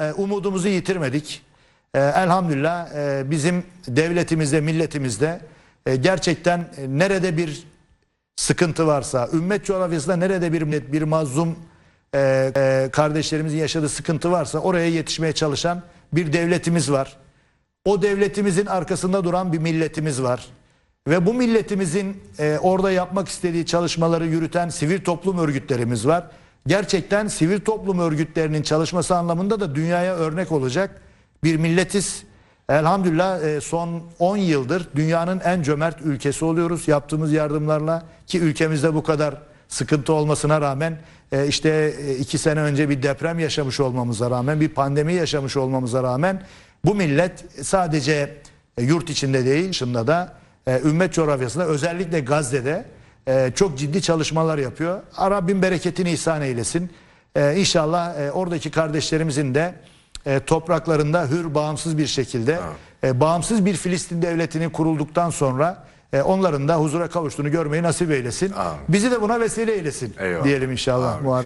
e, umudumuzu yitirmedik. E, elhamdülillah e, bizim devletimizde, milletimizde e, gerçekten e, nerede bir sıkıntı varsa, ümmet coğrafyasında nerede bir millet, bir mazlum kardeşlerimizin yaşadığı sıkıntı varsa oraya yetişmeye çalışan bir devletimiz var. O devletimizin arkasında duran bir milletimiz var. Ve bu milletimizin orada yapmak istediği çalışmaları yürüten sivil toplum örgütlerimiz var. Gerçekten sivil toplum örgütlerinin çalışması anlamında da dünyaya örnek olacak bir milletiz. Elhamdülillah e, son 10 yıldır dünyanın en cömert ülkesi oluyoruz yaptığımız yardımlarla ki ülkemizde bu kadar sıkıntı olmasına rağmen e, işte e, iki sene önce bir deprem yaşamış olmamıza rağmen bir pandemi yaşamış olmamıza rağmen bu millet sadece e, yurt içinde değil dışında da e, ümmet coğrafyasında özellikle Gazze'de e, çok ciddi çalışmalar yapıyor. Rabbim bereketini ihsan eylesin. E, İnşallah e, oradaki kardeşlerimizin de e, topraklarında hür bağımsız bir şekilde e, bağımsız bir Filistin devletinin kurulduktan sonra e, onların da huzura kavuştuğunu görmeyi nasip eylesin. Amin. Bizi de buna vesile eylesin Eyvallah. diyelim inşallah. Amin. Muharrem.